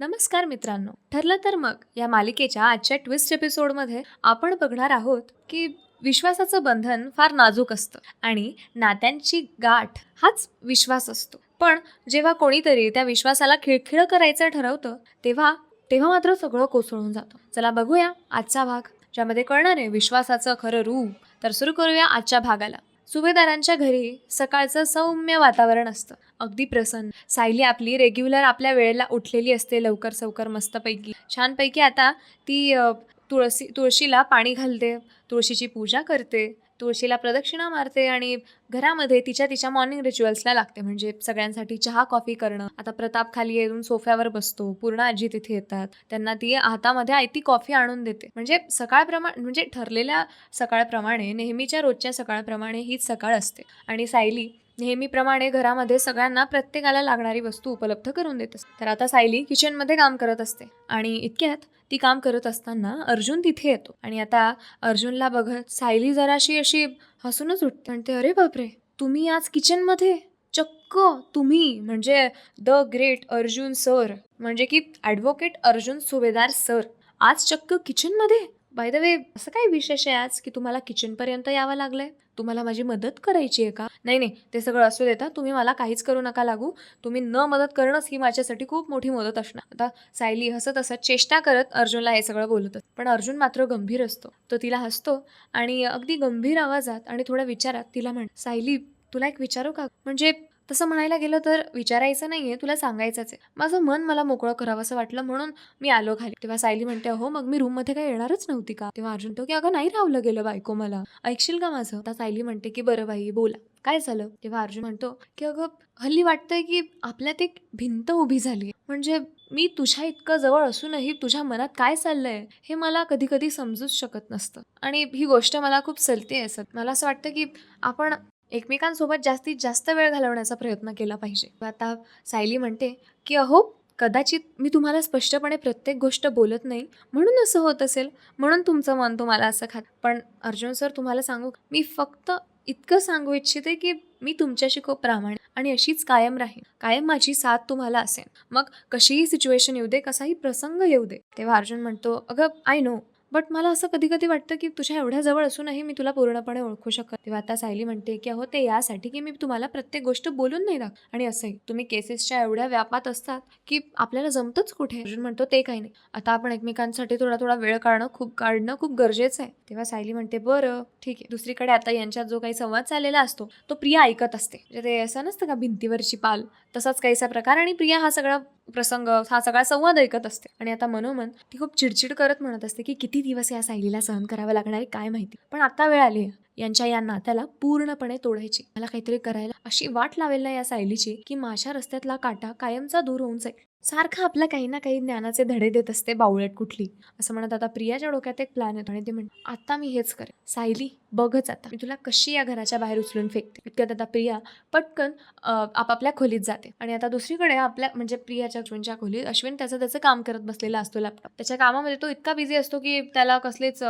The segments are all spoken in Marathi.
नमस्कार मित्रांनो. ठरलं तर मग या मालिकेच्या आजच्या ट्विस्ट एपिसोडमध्ये आपण बघणार आहोत की विश्वासाचं बंधन फार नाजूक असतं आणि नात्यांची गाठ हाच विश्वास असतो. पण जेव्हा कोणीतरी त्या विश्वासाला खिळखिळ करायचं ठरवतं तेव्हा तेव्हा मात्र सगळं कोसळून जातं. चला बघूया आजचा भाग ज्यामध्ये कळणार आहे विश्वासाचं खरं रूप. तर सुरू करूया आजच्या भागाला. सुभेदारांच्या घरी सकाळचं सौम्य वातावरण असतं. अगदी प्रसन्न. सायली आपली रेग्युलर आपल्या वेळेला उठलेली असते लवकर सवकर मस्तपैकी. छानपैकी आता ती तुळशी तुळशीला पाणी घालते तुळशीची पूजा करते. तुळशीला प्रदक्षिणा मारते आणि घरामध्ये तिच्या तिच्या मॉर्निंग रिच्युअल्सला लागते. म्हणजे सगळ्यांसाठी चहा कॉफी करणं. आता प्रताप खाली येऊन सोफ्यावर बसतो. पूर्ण आजी तिथे येतात. त्यांना ती हातामध्ये आयती कॉफी आणून देते. म्हणजे सकाळप्रमाणे म्हणजे ठरलेल्या सकाळप्रमाणे नेहमीच्या रोजच्या सकाळप्रमाणे हीच सकाळ असते. आणि सायली नेहमीप्रमाणे घरामध्ये सगळ्यांना प्रत्येकाला लागणारी वस्तू उपलब्ध करून देत असते. तर आता सायली किचनमध्ये काम करत असते आणि इतक्यात ती काम करत असताना अर्जुन तिथे येतो. आणि आता अर्जुनला बघत सायली जराशी अशी हसूनच उठते. म्हणते अरे बापरे तुम्ही आज किचनमध्ये? चक्क तुम्ही म्हणजे द ग्रेट अर्जुन सर म्हणजे की ॲडव्होकेट अर्जुन सुभेदार सर आज चक्क किचनमध्ये? बाय द वे असं काय विशेष आहे आज की तुम्हाला किचनपर्यंत यावं लागलंय? तुम्हाला माझी मदत करायची आहे का? नाही नाही ते सगळं असू देता तुम्ही मला काहीच करू नका लागू. तुम्ही न मदत करणंच ही माझ्यासाठी खूप मोठी मदत असणार. आता सायली हसत असत चेष्टा करत अर्जुनला हे सगळं बोलत पण अर्जुन मात्र गंभीर असतो. तो तिला हसतो आणि अगदी गंभीर आवाजात आणि थोड्या विचारात तिला म्हण सायली तुला एक विचारू का? म्हणजे तसं म्हणायला गेलं तर विचारायचं नाही आहे तुला सांगायचंच आहे. माझं मन मला मोकळं करावं असं वाटलं म्हणून मी आलो खाली. तेव्हा सायली म्हणते हो मग मी रूममध्ये काय येणारच नव्हती का? तेव्हा अर्जुन तो की अगं नाही रावलं गेलं बायको मला. ऐकशील का माझं? आता सायली म्हणते की बरं बाई बोला. काय झालं? तेव्हा अर्जुन म्हणतो की अगं हल्ली वाटतंय की आपल्यात एक भिंत उभी झाली म्हणजे मी तुझ्या इतकं जवळ असूनही तुझ्या मनात काय चाललंय हे मला कधी कधी समजूच शकत नसतं. आणि ही गोष्ट मला खूप सलते असत मला असं वाटतं की आपण एकमेकांसोबत जास्तीत जास्त वेळ घालवण्याचा प्रयत्न केला पाहिजे. आता सायली म्हणते की अहो कदाचित मी तुम्हाला स्पष्टपणे प्रत्येक गोष्ट बोलत नाही म्हणून असं होत असेल म्हणून तुमचं मन तुम्हाला असं खात पण अर्जुन सर तुम्हाला सांगू मी फक्त इतकं सांगू इच्छिते की मी तुमच्याशी खूप प्रामाणिक आणि अशीच कायम राहीन. कायम माझी साथ तुम्हाला असेल. मग कशीही सिच्युएशन येऊ दे कसाही प्रसंग येऊ दे. तेव्हा अर्जुन म्हणतो अगं आय नो बट मला असं कधी कधी वाटतं की तुझ्या एवढ्या जवळ असूनही मी तुला पूर्णपणे ओळखू शकत तेव्हा आता सायली म्हणते की अहो ते यासाठी की मी तुम्हाला प्रत्येक गोष्ट बोलून नाही दाख आणि असंही तुम्ही केसेसच्या एवढ्या व्यापात असतात की आपल्याला जमतच कुठे? अर्जुन म्हणतो ते काही नाही. आता आपण एकमेकांसाठी थोडा थोडा वेळ काढणं खूप काढणं खूप गरजेचं आहे. तेव्हा सायली म्हणते बरं ठीक आहे. दुसरीकडे आता यांच्यात जो काही संवाद चाललेला असतो तो प्रिया ऐकत असते. म्हणजे ते असं नसतं का भिंतीवरची पाल? तसाच काहीसा प्रकार आणि प्रिया हा सगळा प्रसंग हा सगळा संवाद ऐकत असते. आणि आता मनोमन ती खूप चिडचिड करत म्हणत असते की किती किती दिवस या सायलीला सहन करावं लागणार आहे काय माहिती. पण आता वेळ आली आहे. यांच्या या नात्याला पूर्णपणे तोडायची. मला काहीतरी करायला अशी वाट लावेल ना या सायलीची की माझ्या रस्त्यातला काटा कायमचा दूर होऊन जाईल. सारखं आपला काही ना काही ज्ञानाचे धडे देत असते बावळट कुठली. असं म्हणत आता प्रियाच्या डोक्यात एक प्लॅन येतो आणि ते म्हणते आता मी हेच करेन. सायली बघच आता. मी तुला कशी या घराच्या बाहेर उचलून फेकते. इतक्यात आता प्रिया पटकन आपापल्या खोलीत जाते. आणि आता दुसरीकडे आपल्या म्हणजे प्रियाच्या अश्विनच्या खोलीत अश्विन त्याचं त्याचं काम करत बसलेला असतो लॅपटॉप त्याच्या कामामध्ये तो इतका बिझी असतो की त्याला कसलेच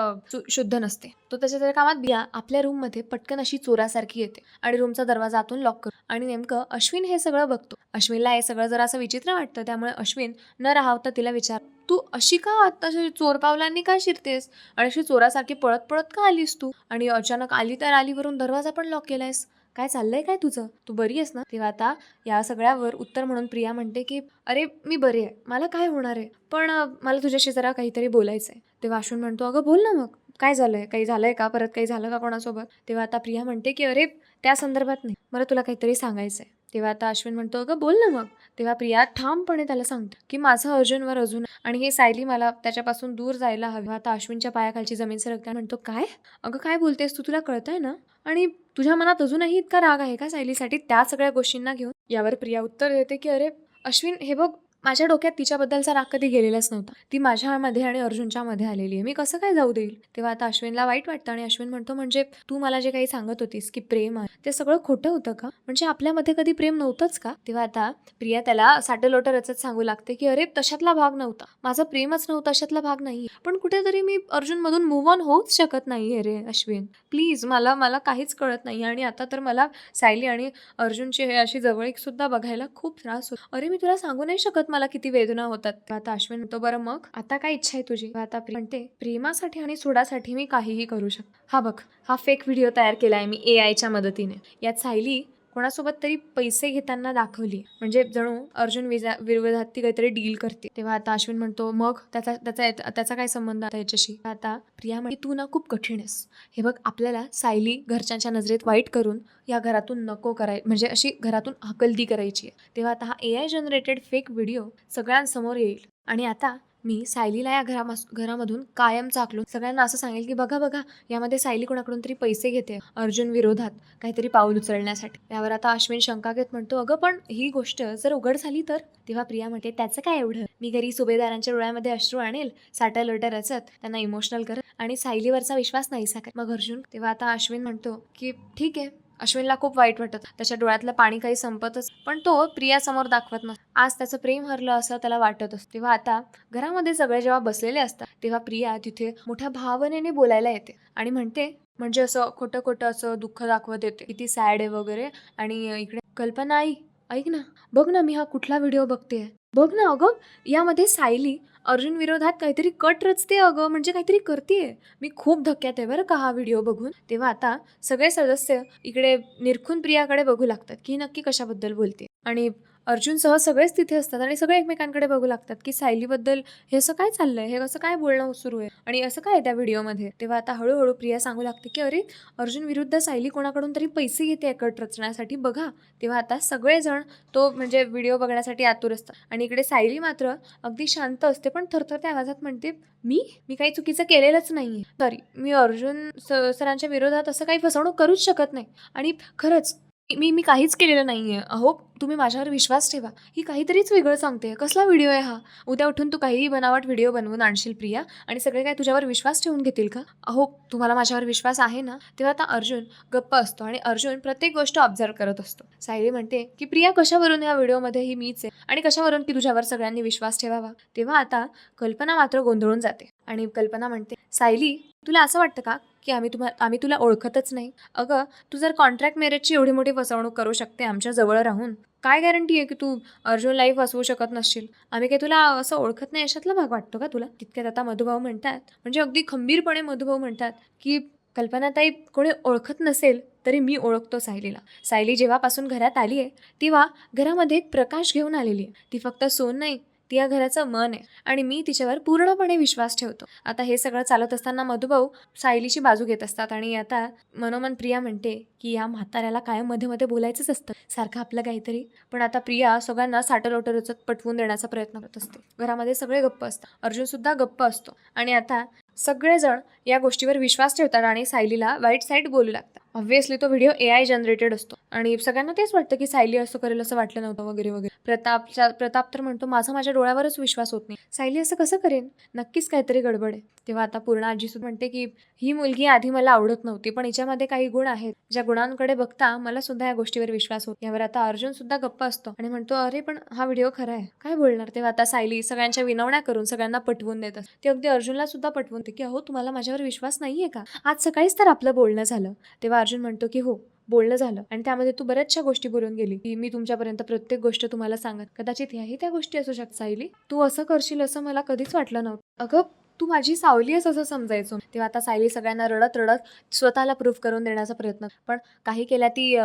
शुद्ध नसते. तो त्याच्या त्याच्या कामात बिया आपल्या रूममध्ये पटकन अशी चोरासारखी येते. आणि रूमचा दरवाजा आतून लॉक करतो आणि नेमकं अश्विन हे सगळं बघतो. अश्विनला हे सगळं जरा असं विचित्र वाटतं त्यामुळे अश्विन न राहता तिला विचार तू अशी का आता चोर पावलांनी का शिरतेस? आणि अशी चोरासारखी पळत पळत का आलीस तू? आणि अचानक आली तर आली वरून दरवाजा पण लॉक केलायस? काय चाललंय काय तुझं? तू बरी आहेस ना? तेव्हा आता या सगळ्यावर उत्तर म्हणून प्रिया म्हणते की अरे मी बरी आहे. मला काय होणार आहे? पण मला तुझ्याशी जरा काहीतरी बोलायचं आहे तेव्हा अश्विन म्हणतो अगं बोल ना मग. काय झालंय? काही झालंय का? परत काही झालं का कोणासोबत? तेव्हा आता प्रिया म्हणते की अरे त्या संदर्भात नाही. मला तुला काहीतरी सांगायचं आहे तेव्हा आता अश्विन म्हणतो अगं बोल ना मग. तेव्हा प्रिया ठामपणे त्याला सांगतो की माझं अर्जुनवर अजून आणि हे सायली मला त्याच्यापासून दूर जायला हवी. आता अश्विनच्या पायाखालची जमीन सरकता म्हणतो काय? अगं काय बोलतेस तू? तुला कळतंय ना? आणि तुझ्या मनात अजूनही इतका राग आहे का सायलीसाठी त्या सगळ्या गोष्टींना घेऊन? यावर प्रिया उत्तर देते की अरे अश्विन हे बघ माझ्या डोक्यात तिच्याबद्दलचा राग कधी गेलेलाच नव्हता. ती माझ्यामध्ये आणि अर्जुनच्या मध्ये आलेली आहे. मी कसं काय जाऊ देईल? तेव्हा आता अश्विनला वाईट वाटतं आणि अश्विन म्हणतो म्हणजे तू मला जे काही सांगत होतीस की प्रेम आहे ते सगळं खोटं होतं का? म्हणजे आपल्यामध्ये कधी प्रेम नव्हतंच का? तेव्हा आता प्रिया त्याला साटेलोटं रचत सांगू लागते की अरे तशातला भाग नव्हता. माझा प्रेमच नव्हता अशातला भाग नाही. पण कुठेतरी मी अर्जुनमधून मूव्ह ऑन होऊच शकत नाही रे अश्विन. प्लीज मला मला काहीच कळत नाही आणि आता तर मला सायली आणि अर्जुनची हे अशी जवळीक सुद्धा बघायला खूप त्रास होतो. अरे मी तुला सांगू नाही शकत मला किती वेदना होतात. आता अश्विन तो बरं मग? आता काय इच्छा आहे तुझी? आता म्हणते प्रेमासाठी आणि सुडासाठी मी काहीही करू शकतो हा बघ हा फेक व्हिडिओ तयार केला आहे मी ए आयच्या मदतीने. यात सायली कोणासोबत तरी पैसे घेताना दाखवली. म्हणजे जणू अर्जुन विजा विरोधात ती काहीतरी डील करते. तेव्हा आता अश्विन म्हणतो मग त्याचा त्याचा त्याचा काय संबंध आता याच्याशी? आता प्रिया म्हणजे तू ना खूप कठीण आहेस. हे बघ आपल्याला सायली घरच्यांच्या नजरेत वाईट करून या घरातून नको कराय म्हणजे अशी घरातून हकलदी करायची आहे. तेव्हा आता हा A I generated fake video सगळ्यांसमोर येईल. आणि आता मी सायलीला या घरामास घरामधून कायम चाकलून सगळ्यांना असं सांगेल की बघा बघा यामध्ये सायली कोणाकडून तरी पैसे घेते अर्जुन विरोधात काहीतरी पाऊल उचलण्यासाठी. यावर आता अश्विन शंका घेत म्हणतो अगं पण ही गोष्ट जर उघड झाली तर? तेव्हा प्रिया म्हणते त्याचं काय एवढं? मी घरी सुभेदारांच्या डोळ्यामध्ये अश्रू आणेल साटा लोटा रचत त्यांना इमोशनल करत आणि सायलीवरचा विश्वास नाही साकत मग अर्जुन तेव्हा आता अश्विन म्हणतो की ठीक आहे अश्विनला खूप वाईट वाटत. त्याच्या डोळ्यातलं पाणी काही संपतच पण तो प्रियासमोर दाखवत नसतो. आज त्याचं प्रेम हरलं असं त्याला वाटत असतं. तेव्हा आता घरामध्ये सगळे जेव्हा बसलेले असतात तेव्हा प्रिया तिथे मोठ्या भावनेने बोलायला येते आणि म्हणते म्हणजे असं खोटं खोटं असं दुःख दाखवत येते. किती सॅड आहे वगैरे आणि इकडे कल्पना आई ऐक ना. बघ ना मी हा कुठला व्हिडिओ बघते बघ ना अगं यामध्ये सायली अर्जुन विरोधात काहीतरी कट रचते अगं म्हणजे काहीतरी करते मी खूप धक्क्यात आहे बरं का हा व्हिडिओ बघून. तेव्हा आता सगळे सदस्य इकडे निरखून प्रियाकडे बघू लागतात की नक्की कशाबद्दल बोलते. आणि अर्जुनसह सगळेच तिथे असतात आणि सगळे एकमेकांकडे बघू लागतात की सायलीबद्दल हे असं काय चाललंय? हे असं काय बोलणं सुरू आहे? आणि असं काय त्या व्हिडिओमध्ये? तेव्हा आता हळूहळू प्रिया सांगू लागते की अरे अर्जुन विरुद्ध सायली कोणाकडून तरी पैसे घेते कट रचण्यासाठी बघा. तेव्हा आता सगळेजण तो म्हणजे व्हिडिओ बघण्यासाठी आतुर असतात. आणि इकडे सायली मात्र अगदी शांत असते पण थरथरत्या आवाजात म्हणते मी? मी काही चुकीचं केलेलंच नाही सॉरी मी अर्जुन सरांच्या विरोधात असं काही फसवणूक करूच शकत नाही. आणि खरंच मी मी काहीच केलेलं नाही आहे अहो तुम्ही माझ्यावर विश्वास ठेवा. ही काहीतरीच वेगळं सांगते. कसला व्हिडिओ आहे हा? उद्या उठून तू काहीही बनावट व्हिडिओ बनवून आणशील प्रिया? आणि सगळे काय तुझ्यावर विश्वास ठेवून घेतील का? अहो तुम्हाला माझ्यावर विश्वास आहे ना? तेव्हा आता अर्जुन गप्प असतो आणि अर्जुन प्रत्येक गोष्ट ऑब्झर्व करत असतो. सायली म्हणते की प्रिया कशावरून या व्हिडिओमध्ये ही मीच आहे? आणि कशावरून की तुझ्यावर सगळ्यांनी विश्वास ठेवावा? तेव्हा आता कल्पना मात्र गोंधळून जाते. आणि कल्पना म्हणते सायली तुला असं वाटतं का की आम्ही तुम्हाला आम्ही तुला ओळखतच नाही? अगं तू जर कॉन्ट्रॅक्ट मॅरेजची एवढी मोठी फसवणूक करू शकते आमच्या जवळ राहून काय गॅरंटी आहे की तू अर्जुन लाईफ फसवू शकत नसशील? आम्ही काही तुला असं ओळखत नाही अशातला भाग वाटतो का तुला? तितक्यात आता मधुभाऊ म्हणतात म्हणजे अगदी खंबीरपणे मधुभाऊ म्हणतात की कल्पनाताई कोणी ओळखत नसेल तरी मी ओळखतो सायलीला. सायली जेव्हापासून घरात आली आहे तेव्हा घरामध्ये एक प्रकाश घेऊन आलेली आहे ती फक्त सोन नाही ती या घराचं मन आहे. आणि मी तिच्यावर पूर्णपणे विश्वास ठेवतो. आता हे सगळं चालत असताना मधुभाऊ सायलीची बाजू घेत असतात आणि आता मनोमन प्रिया म्हणते की या म्हाताऱ्याला कायममध्ये मध्ये बोलायचंच असतं. सारखं आपलं काहीतरी. पण आता प्रिया सगळ्यांना साटर रचत पटवून देण्याचा प्रयत्न करत असते. घरामध्ये सगळे गप्प असतात. अर्जुन सुद्धा गप्प असतो. आणि आता सगळेजण या गोष्टीवर विश्वास ठेवतात आणि सायलीला वाईट साईड बोलू लागतात. ऑब्व्हियसली तो व्हिडिओ ए आय जनरेटेड असतो. आणि सगळ्यांना तेच वाटतं की सायली असं करेल असं वाटलं नव्हतं वगैरे वगैरे. प्रतापच्या प्रताप तर म्हणतो माझा माझ्या डोळ्यावरच विश्वास होत नाही. सायली असं कसं करेन? नक्कीच काहीतरी गडबड आहे. तेव्हा आता पूर्ण आजी सुद्धा म्हणते की ही मुलगी आधी मला आवडत नव्हती पण हिच्यामध्ये काही गुण आहेत. ज्या गुणांकडे बघता मला सुद्धा या गोष्टीवर विश्वास होत. यावर आता अर्जुन सुद्धा गप्प असतो आणि म्हणतो अरे पण हा व्हिडिओ खरा आहे. काय बोलणार? तेव्हा आता सायली सगळ्यांच्या विनवण्या करून सगळ्यांना पटवून देत असते. अगदी अर्जुनला सुद्धा पटवून देते की अहो तुम्हाला माझ्यावर विश्वास नाहीये का? आज सकाळीच तर आपलं बोलणं झालं. तेव्हा तेव्हा अर्जुन म्हणतो की हो बोलणं झालं. आणि त्यामध्ये तू बऱ्याचशा गोष्टी बोलून गेली. की मी तुमच्यापर्यंत प्रत्येक गोष्ट तुम्हाला सांगत. कदाचित ह्याही त्या गोष्टी असू शकत सायली. तू असं करशील असं मला कधीच वाटलं नव्हतं. अगं तू माझी सावली आहेस असं समजायचो. तेव्हा आता सायली सगळ्यांना रडत रडत स्वतःला प्रूफ करून देण्याचा प्रयत्न पण काही केल्या ती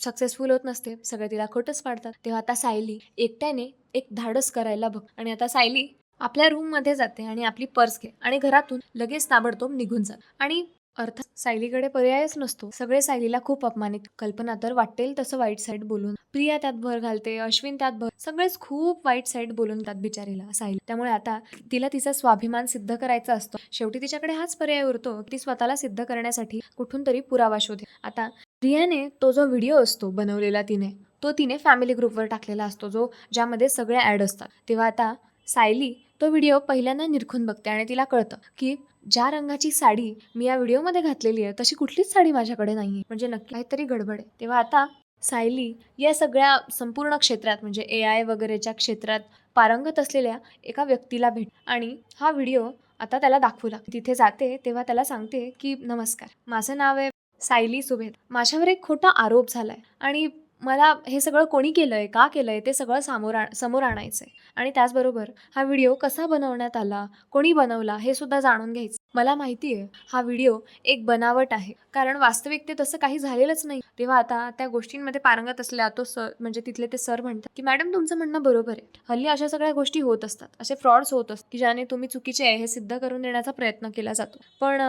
सक्सेसफुल होत नसते. सगळे तिला खोटंच पाडतात. तेव्हा आता सायली एकट्याने एक धाडस करायला बघ. आणि आता सायली आपल्या रूममध्ये जाते आणि आपली पर्स घे. आणि घरातून लगेच ताबडतोब निघून जात आणि अर्थात सायलीकडे पर्यायच नसतो. सगळे सायलीला खूप अपमानित. कल्पना तर वाटेल तसं वाईट साईड बोलून. प्रिया त्यात भर घालते अश्विन त्यात भर सगळेच खूप वाईट साईड बोलून त्यात बिचारीला सायली. त्यामुळे आता तिला तिचा स्वाभिमान सिद्ध करायचा असतो. शेवटी तिच्याकडे हाच पर्याय उरतो ती स्वतःला सिद्ध करण्यासाठी कुठून तरी पुरावा शोधे आता प्रियाने तो जो व्हिडिओ असतो बनवलेला तिने तो तिने फॅमिली ग्रुपवर टाकलेला असतो जो ज्यामध्ये सगळे ॲड असतात. तेव्हा आता सायली तो व्हिडिओ पहिल्यांदा निरखून बघते आणि तिला कळतं की ज्या रंगाची साडी मी या व्हिडिओमध्ये घातलेली आहे तशी कुठलीच साडी माझ्याकडे नाही आहे म्हणजे नक्की काहीतरी गडबड आहे. तेव्हा आता सायली या सगळ्या संपूर्ण क्षेत्रात म्हणजे ए आय वगैरेच्या क्षेत्रात पारंगत असलेल्या एका व्यक्तीला भेट आणि हा व्हिडिओ आता त्याला दाखवला तिथे जाते तेव्हा त्याला सांगते की नमस्कार माझं नाव आहे सायली सुभेद. माझ्यावर एक खोटा आरोप झालाय आणि मला हे सगळं कोणी केलंय का केलंय ते सगळं समोर आण समोर आणायचंय. आणि त्याचबरोबर हा व्हिडिओ कसा बनवण्यात आला कोणी बनवला हे सुद्धा जाणून घ्यायचं. मला माहिती आहे हा व्हिडिओ एक बनावट आहे. कारण वास्तविक ते तसं काही झालेलंच नाही. तेव्हा आता त्या गोष्टींमध्ये पारंगत असल्या तो सर म्हणजे तिथले ते सर म्हणतात की मॅडम तुमचं म्हणणं बरोबर आहे. हल्ली अशा सगळ्या गोष्टी होत असतात. असे फ्रॉड्स होत असतात की ज्याने तुम्ही चुकीचे आहे हे सिद्ध करून देण्याचा प्रयत्न केला जातो. पण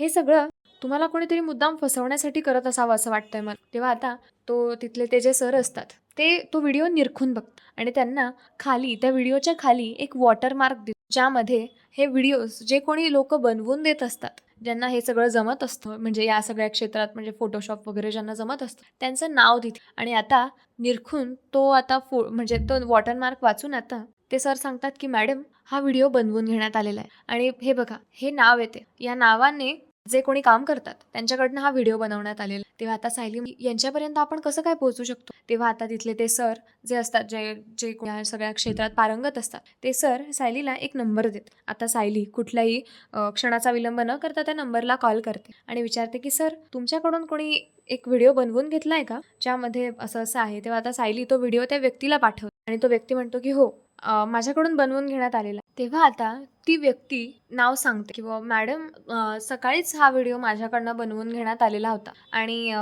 हे सगळं तुम्हाला कोणीतरी मुद्दाम फसवण्यासाठी करत असावं असं वाटतंय मला. तेव्हा आता तो तिथले ते जे सर असतात ते तो व्हिडिओ निरखून बघतात. आणि त्यांना खाली त्या व्हिडिओच्या खाली एक वॉटरमार्क दिसतो ज्यामध्ये हे व्हिडिओज जे कोणी लोक बनवून देत असतात ज्यांना हे सगळं जमत असतं म्हणजे या सगळ्या क्षेत्रात म्हणजे फोटोशॉप वगैरे ज्यांना जमत असतं त्यांचं नाव देते आणि आता निरखून तो आता फो म्हणजे तो वॉटरमार्क वाचून आता ते सर सांगतात की मॅडम हा व्हिडिओ बनवून घेण्यात आलेला आहे. आणि हे बघा हे नाव येते. या नावाने जे कोणी काम करतात त्यांच्याकडनं हा व्हिडिओ बनवण्यात आलेला आहे. तेव्हा आता सायली यांच्यापर्यंत आपण कसं काय पोहोचू शकतो तेव्हा आता तिथले ते सर जे असतात जे जे या सगळ्या क्षेत्रात पारंगत असतात ते सर सायलीला एक नंबर देत आता सायली कुठल्याही क्षणाचा विलंब न करता त्या नंबरला कॉल करते आणि विचारते की सर तुमच्याकडून कोणी एक व्हिडिओ बनवून घेतलाय का ज्यामध्ये असं असं आहे तेव्हा आता सायली तो व्हिडिओ त्या व्यक्तीला पाठवतो आणि तो व्यक्ती म्हणतो की हो माझ्याकडून बनवून घेण्यात आलेला आहे." तेव्हा आता ती व्यक्ती नाव सांगते किंवा मॅडम सकाळीच हा व्हिडिओ माझ्याकडनं बनवून घेण्यात आलेला होता. आणि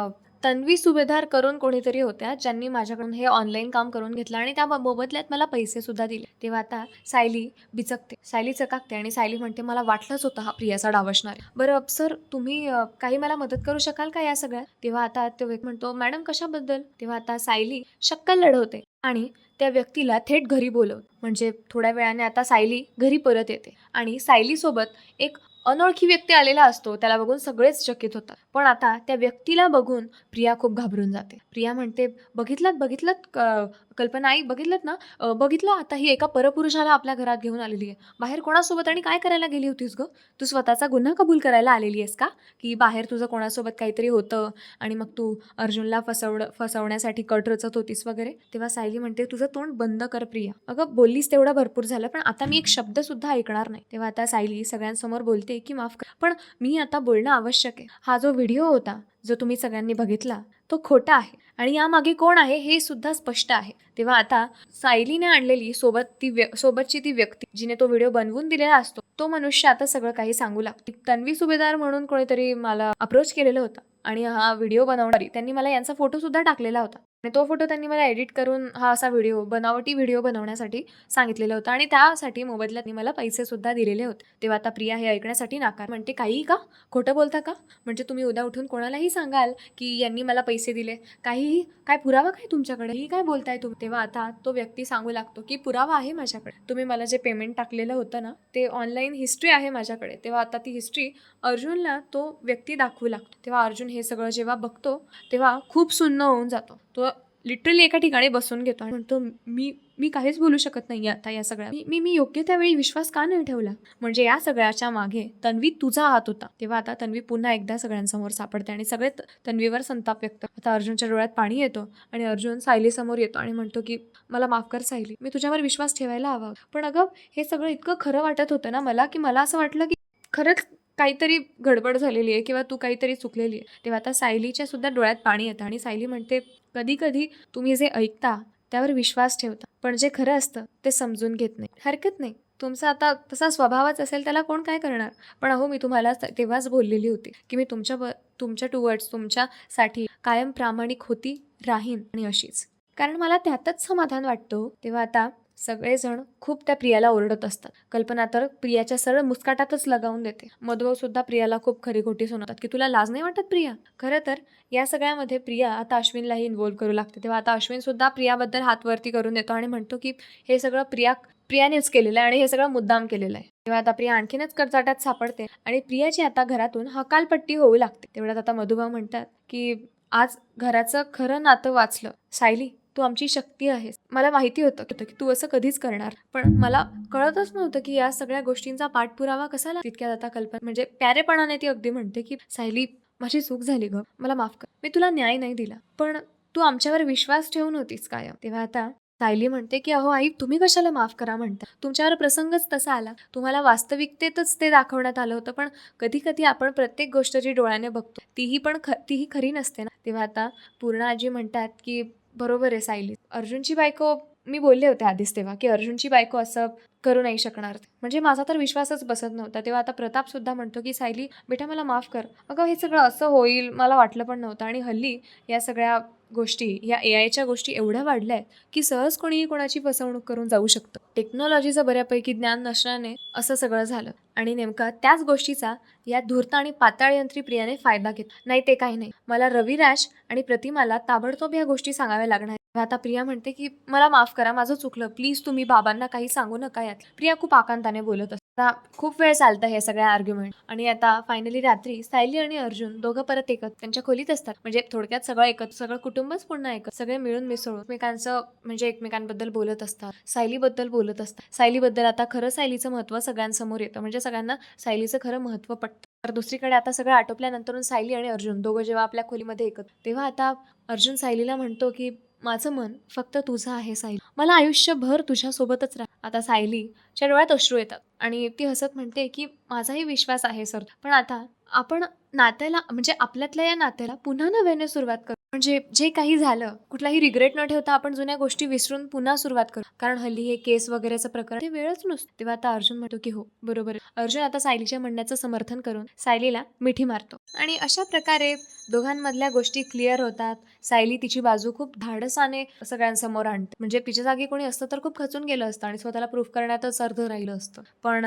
तन्वी सुभेदार करून कोणीतरी होत्या ज्यांनी माझ्याकडून हे ऑनलाईन काम करून घेतलं आणि त्या मोबदल्यात मला पैसे सुद्धा दिले. तेव्हा आता सायली बिचकते. सायली चकाकते आणि सायली म्हणते मला वाटलंच होतं हा प्रियाचा डाव असणार बरं सर तुम्ही काही मला मदत करू शकाल का या सगळ्यात तेव्हा आता तो व्यक्ती म्हणतो मॅडम कशाबद्दल? तेव्हा आता सायली शक्कल लढवते आणि त्या व्यक्तीला थेट घरी बोलवत. म्हणजे थोड्या वेळाने आता सायली घरी परत येते. आणि सायलीसोबत एक अनोळखी व्यक्ती आलेला असतो त्याला बघून सगळेच चकित होतात. पण आता त्या व्यक्तीला बघून प्रिया खूप घाबरून जाते. प्रिया म्हणते बघितलं बघितलं क- कल्पना आई बघितलं ना? बघितलं आता ही एका परपुरुषाला आपल्या घरात घेऊन आलेली आहे. बाहेर कोणासोबत आणि काय करायला गेली होतीस ग? तू स्वतःचा गुन्हा कबूल करायला आलेली आहेस का? की बाहेर तुझं कोणासोबत काहीतरी होतं आणि मग तू अर्जुनला फसवड फसवण्यासाठी कट रचत होतीस वगैरे? तेव्हा सायली म्हणते तुझं तोंड बंद कर प्रिया. अगं बोललीस तेवढं भरपूर झालं पण आता मी एक शब्दसुद्धा ऐकणार नाही. तेव्हा आता सायली सगळ्यांसमोर बोलते की माफ कर. पण मी आता बोलणं आवश्यक आहे. हा जो व्हिडिओ होता जो तुम्ही सगळ्यांनी बघितला तो खोटा आहे. आणि यामागे कोण आहे हे सुद्धा स्पष्ट आहे. तेव्हा आता सायलीने आणलेली सोबत ती व्य सोबतची ती व्यक्ती जिने तो व्हिडिओ बनवून दिलेला असतो तो मनुष्य आता सगळं काही सांगू लागतो. तन्वी सुभेदार म्हणून कोणीतरी मला अप्रोच केलेलं होतं. आणि हा व्हिडिओ बनवणारी त्यांनी मला यांचा फोटो सुद्धा टाकलेला होता. आणि तो फोटो त्यांनी मला एडिट करून हा असा व्हिडिओ बनावटी व्हिडिओ बनवण्यासाठी सांगितलेलं होता. आणि त्यासाठी मोबदल्यात मला पैसे सुद्धा दिलेले होते. तेव्हा आता प्रिया हे ऐकण्यासाठी नाकार. म्हणते काहीही का? खोटं बोलता का? म्हणजे तुम्ही उद्या उठून कोणालाही सांगाल की यांनी मला पैसे पैसे दिले. काहीही काय पुरावा काय तुमच्याकडे? ही काय बोलताय तुम्ही? तेव्हा आता तो व्यक्ती सांगू लागतो की पुरावा आहे माझ्याकडे. तुम्ही मला जे पेमेंट टाकलेलं होतं ना ते ऑनलाईन हिस्ट्री आहे माझ्याकडे. तेव्हा आता ती हिस्ट्री अर्जुनला तो व्यक्ती दाखवू लागतो. तेव्हा अर्जुन हे सगळं जेव्हा बघतो तेव्हा खूप सुन्न होऊन जातो. तो लिटरली एका ठिकाणी बसून घेतो. आणि म्हणतो मी मी काहीच बोलू शकत नाही आता या सगळ्या मी मी मी योग्य त्यावेळी विश्वास का नाही ठेवला? म्हणजे या सगळ्याच्या मागे तन्वी तुझा हात होता. तेव्हा आता तन्वी पुन्हा एकदा सगळ्यांसमोर सापडते आणि सगळे तन्वीवर संताप व्यक्त आता अर्जुनच्या डोळ्यात पाणी येतो आणि अर्जुन सायलीसमोर येतो आणि म्हणतो की मला माफ कर सायली. मी तुझ्यावर विश्वास ठेवायला हवा पण अगं हे सगळं इतकं खरं वाटत होतं ना मला की मला असं वाटलं की खरंच काहीतरी गडबड झालेली आहे किंवा तू काहीतरी चुकलेली आहे. तेव्हा आता सायलीच्या सुद्धा डोळ्यात पाणी येतं आणि सायली म्हणते कधी कधी तुम्ही जे ऐकता त्यावर विश्वास ठेवता. पण जे खरं असतं ते समजून घेत नाही. हरकत नाही. तुमचा आता तसा स्वभावच असेल त्याला कोण काय करणार? पण अहो मी तुम्हाला तेव्हाच बोललेली होती की मी तुमच्या ब तुमच्या टुवर्ड्स तुमच्यासाठी कायम प्रामाणिक होती राहीन आणि अशीच. कारण मला त्यातच समाधान वाटतो हो. तेव्हा आता सगळेजण खूप त्या प्रियाला ओरडत असतात. कल्पना तर प्रियाच्या सरळ मुस्काटातच लगावून देते. मधुभाऊ सुद्धा प्रियाला खूप खरी खोटी सुनवतात की तुला लाज नाही वाटत प्रिया? खरं तर या सगळ्यामध्ये प्रिया आता अश्विनलाही इन्व्हॉल्व करू लागते. तेव्हा आता अश्विन सुद्धा प्रियाबद्दल हातवरती करून देतो आणि म्हणतो की हे सगळं प्रिया प्रियानेच केलेलं आहे आणि हे सगळं मुद्दाम केलेलं आहे. तेव्हा आता प्रिया आणखीनच कर्जाटात सापडते आणि प्रियाची आता घरातून हकालपट्टी होऊ लागते. तेवढ्यात आता मधुभाऊ म्हणतात की आज घराचं खरं नातं वाचलं. सायली तू आमची शक्ती आहेस. मला माहिती होतं की की तू असं कधीच करणार. पण मला कळतच नव्हतं की या सगळ्या गोष्टींचा पाठपुरावा कसा लागतो तितक्यात आता कल्पना म्हणजे प्यारेपणाने ती अगदी म्हणते की सायली माझी चूक झाली ग. मला माफ कर. मी तुला न्याय नाही दिला. पण तू आमच्यावर विश्वास ठेवून होतीस कायम. तेव्हा आता सायली म्हणते की अहो आई तुम्ही कशाला माफ करा म्हणता? तुमच्यावर प्रसंगच तसा आला. तुम्हाला वास्तविकतेतच ते दाखवण्यात आलं होतं. पण कधी कधी आपण प्रत्येक गोष्ट जी डोळ्याने बघतो तीही पण ख तीही खरी नसते ना? तेव्हा आता पूर्ण आजी म्हणतात की बरोबर आहे सायली. अर्जुनची बायको मी बोलले होते आधीच तेव्हा की अर्जुनची बायको असं करू नाही शकणार. म्हणजे माझा तर विश्वासच बसत नव्हता. तेव्हा आता प्रताप सुद्धा म्हणतो की सायली बेटा मला माफ कर. अगं हे सगळं असं होईल मला वाटलं पण नव्हतं. आणि हल्ली या सगळ्या गोष्टी या ए आयच्या गोष्टी एवढ्या वाढल्या आहेत की सहज कोणीही कोणाची फसवणूक करून जाऊ शकतं. टेक्नॉलॉजीचं बऱ्यापैकी ज्ञान नसल्याने असं सगळं झालं आणि नेमका त्याच गोष्टीचा या धूर्त आणि पाताळ यंत्री प्रियाने फायदा घेतला. नाही ते काही नाही. मला रविराज आणि प्रतिमाला ताबडतोब या गोष्टी सांगाव्या लागणार आता प्रिया म्हणते की मला माफ करा माझं चुकलं. प्लीज तुम्ही बाबांना काही सांगू नका यात. प्रिया खूप आकांताने बोलत असता. खूप वेळ चालतं हे सगळ्या आर्ग्युमेंट आणि आता फायनली रात्री सायली आणि अर्जुन दोघं परत एकत त्यांच्या खोलीत असतात. म्हणजे थोडक्यात सगळं एकत सगळं कुटुंबच पुन्हा एकत सगळे मिळून मिसळून एकमेकांचं म्हणजे एकमेकांबद्दल बोलत असतात. सायलीबद्दल बोलत असतात. सायलीबद्दल आता खरं सायलीचं महत्त्व सगळ्यांसमोर येतं. म्हणजे सगळ्यांना सायलीचं खरं महत्त्व पटतं. तर दुसरीकडे आता सगळं आटोपल्यानंतर सायली आणि अर्जुन दोघं जेव्हा आपल्या खोलीमध्ये एकत तेव्हा आता अर्जुन सायलीला म्हणतो की माझं मन फक्त तुझं आहे सायली. मला आयुष्यभर तुझ्यासोबतच राह. आता सायलीच्या डोळ्यात अश्रू येतात आणि ती हसत म्हणते की माझाही विश्वास आहे सर. पण आता आपण नात्याला म्हणजे आपल्यातल्या या नात्याला पुन्हा नव्याने सुरुवात करू. म्हणजे जे काही झालं कुठलाही रिग्रेट न ठेवता आपण जुन्या गोष्टी विसरून पुन्हा सुरुवात करू. कारण हल्ली हे केस वगैरेचं प्रकरण ते वेळच नसतं. तेव्हा आता अर्जुन म्हणतो की हो बरोबर. अर्जुन आता सायलीच्या म्हणण्याचं समर्थन करून सायलीला मिठी मारतो. आणि अशा प्रकारे दोघांमधल्या गोष्टी क्लिअर होतात. सायली तिची बाजू खूप धाडसाने सगळ्यांसमोर आणते. म्हणजे तिच्या जागी कोणी असतं तर खूप खचून गेलं असतं आणि स्वतःला प्रूफ करण्यातच अर्ध राहिलं असतं. पण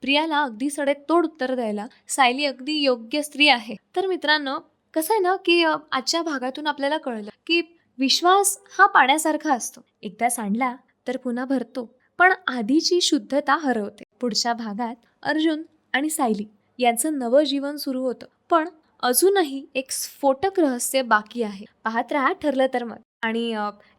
प्रियाला अगदी सडेतोड उत्तर द्यायला सायली अगदी योग्य स्त्री आहे. तर मित्रांनो कसं आहे ना की आजच्या भागातून आपल्याला कळलं की विश्वास हा पाण्यासारखा असतो. एकदा सांडला तर पुन्हा भरतो. पण आधीची शुद्धता हरवते. पुढच्या भागात अर्जुन आणि सायली यांचं नवं जीवन सुरू होतं. पण अजूनही एक स्फोटक रहस्य बाकी आहे. पाहत राहा ठरलं तर मग. आणि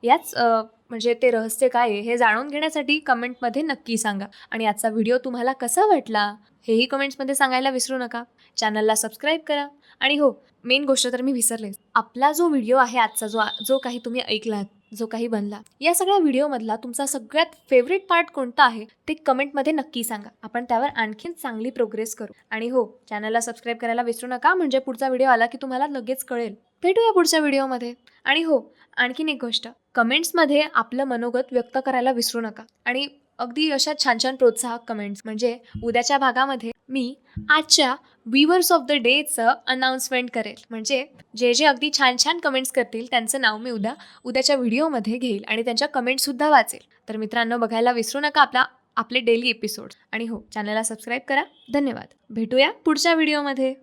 याच म्हणजे ते रहस्य काय आहे हे जाणून घेण्यासाठी कमेंटमध्ये नक्की सांगा. आणि आजचा व्हिडिओ तुम्हाला कसा वाटला हेही कमेंट्समध्ये सांगायला विसरू नका. चॅनलला सबस्क्राईब करा. आणि हो मेन गोष्ट तर मी विसरले. आपला जो व्हिडिओ आहे आजचा जो जो काही तुम्ही ऐकलात जो काही बनला या सगळ्या व्हिडिओमधला तुमचा सगळ्यात फेवरेट पार्ट कोणता आहे ते कमेंटमध्ये नक्की सांगा. आपण त्यावर आणखीन चांगली प्रोग्रेस करू. आणि हो चॅनलला सबस्क्राईब करायला विसरू नका. म्हणजे पुढचा व्हिडिओ आला की तुम्हाला लगेच कळेल. भेटूया पुढच्या व्हिडिओमध्ये. आणि हो आणखीन एक गोष्ट. कमेंट्समध्ये आपलं मनोगत व्यक्त करायला विसरू नका. आणि अगदी अशा छान छान प्रोत्साहक कमेंट्स. म्हणजे उद्याच्या भागामध्ये मी आजच्या विवर्स ऑफ द डेचं अनाउन्समेंट करेल. म्हणजे जे जे अगदी छान छान कमेंट्स करतील त्यांचं नाव मी उद्या उद्याच्या व्हिडिओमध्ये घेईल आणि त्यांच्या कमेंट्ससुद्धा वाचेल. तर मित्रांनो बघायला विसरू नका आपला आपले डेली एपिसोड. आणि हो चॅनलला सबस्क्राईब करा. धन्यवाद. भेटूया पुढच्या व्हिडिओमध्ये.